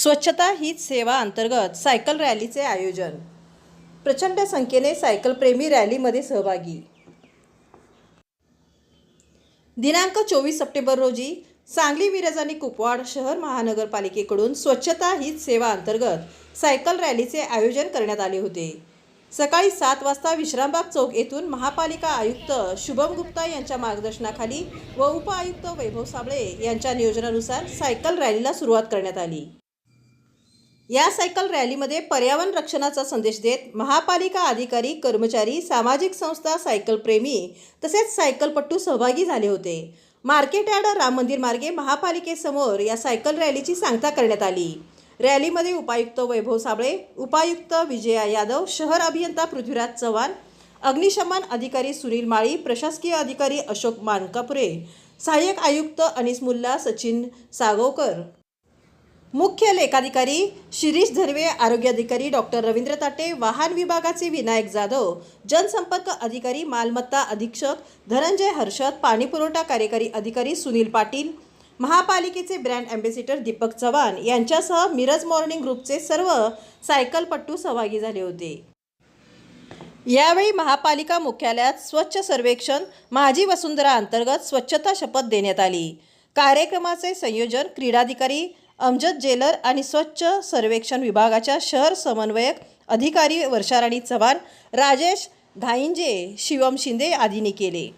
स्वच्छता हीच सेवा अंतर्गत सायकल रॅलीचे आयोजन. प्रचंड संख्येने सायकलप्रेमी रॅलीमध्ये सहभागी. दिनांक चोवीस सप्टेंबर रोजी सांगली मिरज आणि कुपवाड शहर महानगरपालिकेकडून स्वच्छता हीच सेवा अंतर्गत सायकल रॅलीचे आयोजन करण्यात आले होते. सकाळी सात वाजता विश्रामबाग चौक येथून महापालिका आयुक्त शुभम गुप्ता यांच्या मार्गदर्शनाखाली व उपआयुक्त वैभव साबळे यांच्या नियोजनानुसार सायकल रॅलीला सुरुवात करण्यात आली. या सायकल रॅलीमध्ये पर्यावरण रक्षणाचा संदेश देत महापालिका अधिकारी कर्मचारी सामाजिक संस्था सायकलप्रेमी तसेच सायकलपट्टू सहभागी झाले होते. मार्केट यार्ड राम मंदिर मार्गे महापालिकेसमोर या सायकल रॅलीची सांगता करण्यात आली. रॅलीमध्ये उपायुक्त वैभव साबळे उपायुक्त विजया यादव शहर अभियंता पृथ्वीराज चव्हाण अग्निशमन अधिकारी सुनील माळी प्रशासकीय अधिकारी अशोक मानकापुरे सहाय्यक आयुक्त अनिस मुल्ला सचिन सागवकर मुख्य लेखाधिकारी शिरीष धर्वे आरोग्याधिकारी डॉक्टर रवींद्र ताटे वाहन विभागाचे विनायक जाधव जनसंपर्क अधिकारी मालमत्ता अधीक्षक धनंजय हर्षद पाणीपुरवठा कार्यकारी अधिकारी सुनील पाटील महापालिकेचे ब्रँड ॲम्बेसिडर दीपक चव्हाण यांच्यासह मिरज मॉर्निंग ग्रुपचे सर्व सायकलपट्टू सहभागी झाले होते. यावेळी महापालिका मुख्यालयात स्वच्छ सर्वेक्षण माझी वसुंधरा अंतर्गत स्वच्छता शपथ देण्यात आली. कार्यक्रमाचे संयोजन क्रीडाधिकारी अमजद जेलर आणि स्वच्छ सर्वेक्षण विभागाच्या शहर समन्वयक अधिकारी वर्षाराणी चव्हाण राजेश घाईंजे शिवम शिंदे आदींनी केले.